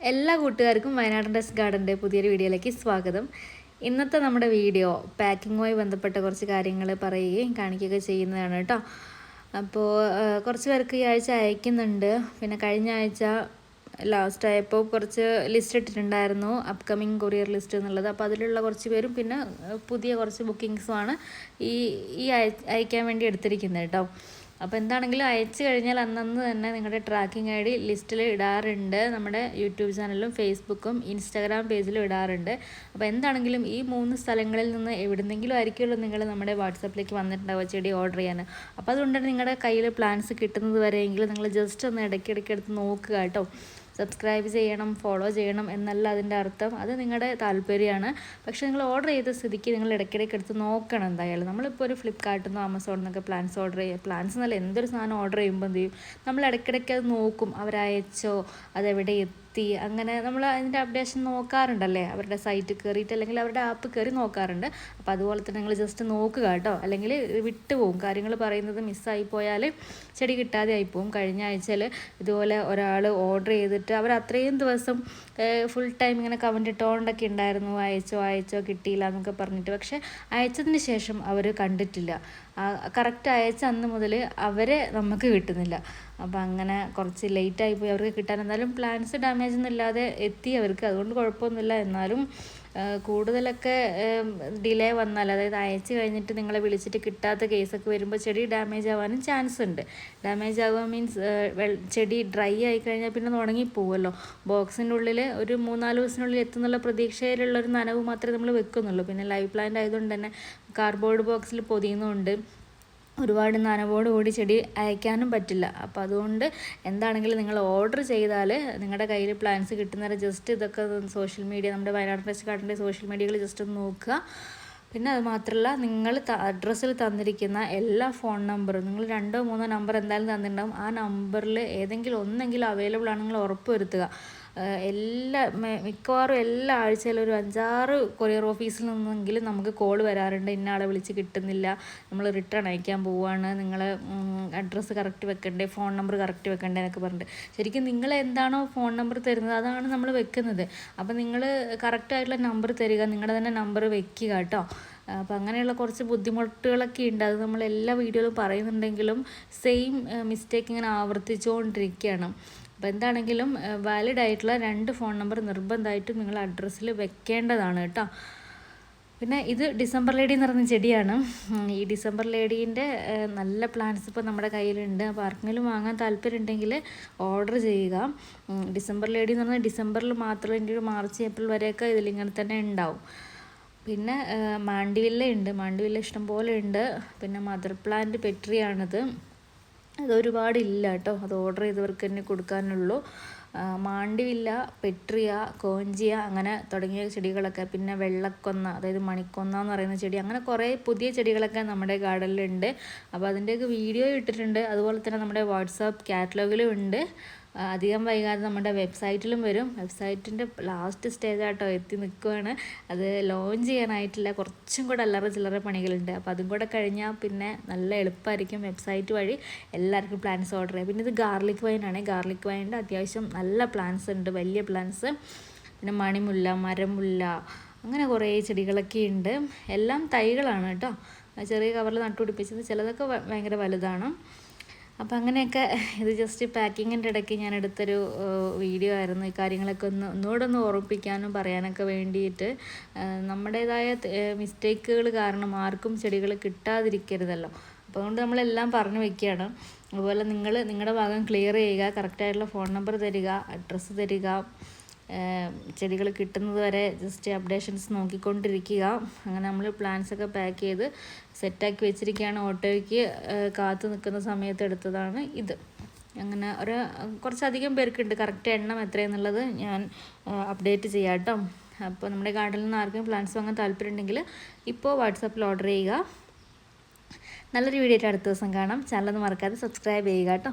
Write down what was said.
എല്ലാ കൂട്ടുകാർക്കും വയനാടൻ ഡെസ് ഗാർഡന്റെ പുതിയൊരു വീഡിയോയിലേക്ക് സ്വാഗതം. ഇന്നത്തെ നമ്മുടെ വീഡിയോ പാക്കിങ്ങുമായി ബന്ധപ്പെട്ട കുറച്ച് കാര്യങ്ങൾ പറയുകയും കാണിക്കുകയൊക്കെ ചെയ്യുന്നതാണ് കേട്ടോ. അപ്പോൾ കുറച്ച് പേർക്ക് ഈ ആഴ്ച അയക്കുന്നുണ്ട്. പിന്നെ കഴിഞ്ഞ ആഴ്ച ലാസ്റ്റ് ആയപ്പോൾ കുറച്ച് ലിസ്റ്റ് ഇട്ടിട്ടുണ്ടായിരുന്നു അപ്കമിങ് കൊറിയർ ലിസ്റ്റ് എന്നുള്ളത്. അപ്പോൾ അതിലുള്ള കുറച്ച് പേരും പിന്നെ പുതിയ കുറച്ച് ബുക്കിങ്സുമാണ് ഈ ഈ അയക്കാൻ വേണ്ടി എടുത്തിരിക്കുന്നത് കേട്ടോ. അപ്പോൾ എന്താണെങ്കിലും അയച്ചു കഴിഞ്ഞാൽ അന്നന്ന് തന്നെ നിങ്ങളുടെ ട്രാക്കിംഗ് ഐ ഡി ലിസ്റ്റിൽ ഇടാറുണ്ട്. നമ്മുടെ യൂട്യൂബ് ചാനലും ഫേസ്ബുക്കും ഇൻസ്റ്റാഗ്രാം പേജിലും ഇടാറുണ്ട്. അപ്പോൾ എന്താണെങ്കിലും ഈ മൂന്ന് സ്ഥലങ്ങളിൽ നിന്ന് എവിടുന്നെങ്കിലും ആയിരിക്കുമല്ലോ നിങ്ങൾ നമ്മുടെ വാട്സപ്പിലേക്ക് വന്നിട്ടുണ്ടാവുക ചെടി ഓർഡർ ചെയ്യാൻ. അപ്പോൾ അതുകൊണ്ട് നിങ്ങളുടെ കയ്യിൽ പ്ലാൻസ് കിട്ടുന്നത് വരെയെങ്കിലും നിങ്ങൾ ജസ്റ്റ് ഒന്ന് ഇടയ്ക്കിടയ്ക്ക് എടുത്ത് നോക്കുക കേട്ടോ. സബ്സ്ക്രൈബ് ചെയ്യണം ഫോളോ ചെയ്യണം എന്നല്ല അതിന്റെ അർത്ഥം. അത് നിങ്ങളുടെ താല്പര്യമാണ്. പക്ഷെ നിങ്ങൾ ഓർഡർ ചെയ്ത സ്ഥിതിക്ക് നിങ്ങൾ ഇടയ്ക്കിടയ്ക്ക് എടുത്ത് നോക്കണം എന്തായാലും. നമ്മളിപ്പോൾ ഒരു ഫ്ലിപ്കാർട്ടിൽ നിന്നോ ആമസോണിൽ നിന്നൊക്കെ പ്ലാൻസ് ഓർഡർ ചെയ്യുക പ്ലാൻസ് എന്നല്ല എന്തൊരു സാധനം ഓർഡർ ചെയ്യുമ്പോൾ എന്ത് ചെയ്യും? നമ്മൾ ഇടയ്ക്കിടയ്ക്ക് അത് നോക്കും. അവരയച്ചോ അതെവിടെ എത്തി? അങ്ങനെ നമ്മൾ അതിന്റെ അപ്ഡേഷൻ നോക്കാറുണ്ടല്ലേ? അവരുടെ സൈറ്റ് കയറിയിട്ട് അല്ലെങ്കിൽ അവരുടെ ആപ്പ് കയറി നോക്കാറുണ്ട്. അപ്പോൾ അതുപോലെ തന്നെ നിങ്ങൾ ജസ്റ്റ് നോക്കുക കേട്ടോ അല്ലെങ്കിൽ വിട്ടുപോകും കാര്യങ്ങൾ പറയുന്നത് മിസ്സായി പോയാൽ ചെടി കിട്ടാതെ ആയിപ്പോവും കഴിഞ്ഞ ആഴ്ചയിൽ ഇതുപോലെ ഒരാൾ ഓർഡർ ചെയ്തിട്ട് അവർ അത്രയും ദിവസം ഫുൾ ടൈം ഇങ്ങനെ കമന്റ് ഇട്ടുകൊണ്ടൊക്കെ ഉണ്ടായിരുന്നു അയച്ചോ അയച്ചോ കിട്ടിയില്ല എന്നൊക്കെ പറഞ്ഞിട്ട്. പക്ഷേ അയച്ചതിന് ശേഷം അവർ കണ്ടിട്ടില്ല. കറക്റ്റ് അയച്ച അന്ന് മുതൽ അവരെ നമുക്ക് കിട്ടുന്നില്ല. അപ്പോൾ അങ്ങനെ കുറച്ച് ലേറ്റായി പോയി അവർക്ക് കിട്ടാൻ എന്നാലും പ്ലാൻസ് ഡാമേജ് ഒന്നും ഇല്ലാതെ എത്തി അവർക്ക്. അതുകൊണ്ട് കുഴപ്പമൊന്നുമില്ല. എന്നാലും കൂടുതലൊക്കെ ഡിലേ വന്നാൽ അതായത് അയച്ചു കഴിഞ്ഞിട്ട് നിങ്ങളെ വിളിച്ചിട്ട് കിട്ടാത്ത കേസൊക്കെ വരുമ്പോൾ ചെടി ഡാമേജ് ആവാനും ചാൻസ് ഉണ്ട്. ഡാമേജ് ആവുക മീൻസ് ചെടി ഡ്രൈ ആയി കഴിഞ്ഞാൽ പിന്നെ ഉണങ്ങിപ്പോവുമല്ലോ ബോക്സിന്റെ ഉള്ളിൽ ഒരു മൂന്നാൽ ദിവസത്തിനുള്ളിൽ എത്തുന്നുള്ള പ്രതീക്ഷയിലുള്ള ഒരു നനവ് മാത്രമേ നമ്മൾ വെക്കുന്നുള്ളൂ. പിന്നെ ലൈവ് പ്ലാന്റ് ആയതുകൊണ്ട് തന്നെ കാർഡ്ബോർഡ് ബോക്സിൽ പൊതിയുന്നുണ്ട്. ഒരുപാട് നനവോട് കൂടി ചെടി അയക്കാനും പറ്റില്ല. അപ്പോൾ അതുകൊണ്ട് എന്താണെങ്കിലും നിങ്ങൾ ഓർഡർ ചെയ്താൽ നിങ്ങളുടെ കയ്യിൽ പ്ലാൻസ് കിട്ടുന്നവരെ ജസ്റ്റ് ഇതൊക്കെ സോഷ്യൽ മീഡിയ നമ്മുടെ വയനാട് ഫെസ്റ്റ് കാർഡിന്റെ സോഷ്യൽ മീഡിയകൾ ജസ്റ്റ് ഒന്ന് നോക്കുക. പിന്നെ അത് മാത്രമല്ല നിങ്ങൾ അഡ്രസ്സിൽ തന്നിരിക്കുന്ന എല്ലാ ഫോൺ നമ്പറും നിങ്ങൾ രണ്ടോ മൂന്നോ നമ്പർ എന്തായാലും തന്നിട്ടുണ്ടാകും ആ നമ്പറിൽ ഏതെങ്കിലും ഒന്നെങ്കിലും അവൈലബിൾ ആണെങ്കിൽ ഉറപ്പ് വരുത്തുക. എല്ലാ മിക്കവാറും എല്ലാ ആഴ്ചയിലും ഒരു അഞ്ചാറ് കൊറിയർ ഓഫീസിൽ നിന്നെങ്കിലും നമുക്ക് കോൾ വരാറുണ്ട്. ഇന്ന ആളെ വിളിച്ച് കിട്ടുന്നില്ല. നമ്മൾ റിട്ടേൺ അയക്കാൻ പോവുകയാണ് നിങ്ങൾ അഡ്രസ്സ് കറക്റ്റ് വെക്കണ്ടേ? ഫോൺ നമ്പർ കറക്റ്റ് വെക്കണ്ടേ എന്നൊക്കെ പറഞ്ഞിട്ട്. ശരിക്കും നിങ്ങൾ എന്താണോ ഫോൺ നമ്പർ തരുന്നത് അതാണ് നമ്മൾ വെക്കുന്നത്. അപ്പോൾ നിങ്ങൾ കറക്റ്റായിട്ടുള്ള നമ്പർ തരിക. നിങ്ങളുടെ തന്നെ നമ്പർ വെക്കുക കേട്ടോ. അപ്പം അങ്ങനെയുള്ള കുറച്ച് ബുദ്ധിമുട്ടുകളൊക്കെ ഉണ്ട്. അത് നമ്മൾ എല്ലാ വീഡിയോയിലും പറയുന്നുണ്ടെങ്കിലും സെയിം മിസ്റ്റേക്ക് ഇങ്ങനെ ആവർത്തിച്ചുകൊണ്ടിരിക്കുകയാണ്. അപ്പോൾ എന്താണെങ്കിലും വാലിഡ് ആയിട്ടുള്ള രണ്ട് ഫോൺ നമ്പർ നിർബന്ധമായിട്ടും നിങ്ങൾ അഡ്രസ്സിൽ വെക്കേണ്ടതാണ് കേട്ടോ. പിന്നെ ഇത് ഡിസംബർ ലേഡി എന്ന് പറഞ്ഞ ചെടിയാണ്. ഈ ഡിസംബർ ലേഡീന്റെ നല്ല പ്ലാന്റ്സ് ഇപ്പോൾ നമ്മുടെ കയ്യിലുണ്ട്. അപ്പോൾ ആർക്കെങ്കിലും വാങ്ങാൻ താല്പര്യം ഉണ്ടെങ്കിൽ ഓർഡർ ചെയ്യുക ഡിസംബർ ലേഡി എന്ന് പറഞ്ഞാൽ ഡിസംബറിൽ മാത്രമേ എന്റെ ഒരു മാർച്ച് ഏപ്രിൽ വരെയൊക്കെ ഇതിലിങ്ങനെ തന്നെ ഉണ്ടാവും. പിന്നെ മാണ്ടിവില്ല ഉണ്ട്. മാണ്ടിവില്ല ഇഷ്ടംപോലെ ഉണ്ട്. പിന്നെ മദർ പ്ലാന്റ് പെട്രിയാണിത് അത് ഒരുപാടില്ല കേട്ടോ അത് ഓർഡർ ചെയ്തവർക്ക് തന്നെ കൊടുക്കാനുള്ളൂ. മാണ്ടിവില്ല പെട്രിയ കോഞ്ചിയ അങ്ങനെ തുടങ്ങിയ ചെടികളൊക്കെ. പിന്നെ വെള്ളക്കൊന്ന അതായത് മണിക്കൊന്ന എന്ന് പറയുന്ന ചെടി. അങ്ങനെ കുറേ പുതിയ ചെടികളൊക്കെ നമ്മുടെ ഗാർഡനിലുണ്ട്. അപ്പോൾ അതിന്റെയൊക്കെ വീഡിയോ ഇട്ടിട്ടുണ്ട്. അതുപോലെ തന്നെ നമ്മുടെ വാട്സാപ്പ് കാറ്റലോഗിലും ഉണ്ട്. അധികം വൈകാതെ നമ്മുടെ വെബ്സൈറ്റിലും വരും. വെബ്സൈറ്റിന്റെ ലാസ്റ്റ് സ്റ്റേജ് ആട്ടോ എത്തി നിൽക്കുകയാണ് അത് ലോഞ്ച് ചെയ്യാനായിട്ടില്ല. കുറച്ചും കൂടെ അല്ലറ ചില്ലറ പണികളുണ്ട്. അപ്പോൾ അതും കൂടെ കഴിഞ്ഞാൽ പിന്നെ നല്ല എളുപ്പമായിരിക്കും വെബ്സൈറ്റ് വഴി എല്ലാവർക്കും പ്ലാൻസ് ഓർഡർ ചെയ്യാം പിന്നെ ഇത് ഗാർലിക് വൈനാണ് ഗാർലിക് വൈനിന്റെ അത്യാവശ്യം നല്ല പ്ലാൻസ് ഉണ്ട്. വലിയ പ്ലാൻസ് പിന്നെ മണിമുല്ല മരമുല്ല അങ്ങനെ കുറേ ചെടികളൊക്കെ ഉണ്ട്. എല്ലാം തൈകളാണ് കേട്ടോ. ചെറിയ കവറിൽ നട്ടുപിടിപ്പിച്ചത്. ചിലതൊക്കെ ഭയങ്കര വലുതാണ്. അപ്പോൾ അങ്ങനെയൊക്കെ ഇത് ജസ്റ്റ് പാക്കിങ്ങിന്റെ ഇടയ്ക്ക് ഞാൻ എടുത്തൊരു വീഡിയോ ആയിരുന്നു. ഈ കാര്യങ്ങളൊക്കെ ഒന്ന് ഒന്നുകൂടെ ഒന്ന് ഓർമ്മിപ്പിക്കാനും പറയാനൊക്കെ വേണ്ടിയിട്ട് നമ്മുടേതായ മിസ്റ്റേക്കുകൾ കാരണം ആർക്കും ചെടികൾ കിട്ടാതിരിക്കരുതല്ലോ. അപ്പോൾ അതുകൊണ്ട് നമ്മളെല്ലാം പറഞ്ഞു വെക്കുകയാണ്. അതുപോലെ നിങ്ങൾ നിങ്ങളുടെ ഭാഗം ക്ലിയർ ചെയ്യുക കറക്റ്റായിട്ടുള്ള ഫോൺ നമ്പർ തരിക അഡ്രസ്സ് തരിക ചെടികൾ കിട്ടുന്നത് വരെ ജസ്റ്റ് അപ്ഡേഷൻസ് നോക്കിക്കൊണ്ടിരിക്കുക. അങ്ങനെ നമ്മൾ പ്ലാൻസ് ഒക്കെ പാക്ക് ചെയ്ത് സെറ്റാക്കി വെച്ചിരിക്കുകയാണ്. ഓട്ടോയ്ക്ക് കാത്തു നിൽക്കുന്ന സമയത്ത് എടുത്തതാണ് ഇത്. അങ്ങനെ ഒരു കുറച്ചധികം പേർക്കുണ്ട്. കറക്റ്റ് എണ്ണം എത്രയെന്നുള്ളത് ഞാൻ അപ്ഡേറ്റ് ചെയ്യാം കേട്ടോ. അപ്പോൾ നമ്മുടെ ഗാർഡനിൽ നിന്ന് ആർക്കും പ്ലാൻസ് വാങ്ങാൻ താല്പര്യം ഉണ്ടെങ്കിൽ ഇപ്പോൾ വാട്സാപ്പിൽ ഓർഡർ ചെയ്യുക. നല്ലൊരു വീഡിയോ ആയിട്ട് അടുത്ത ദിവസം കാണാം. ചാനലൊന്നും മറക്കാതെ സബ്സ്ക്രൈബ് ചെയ്യുക കേട്ടോ.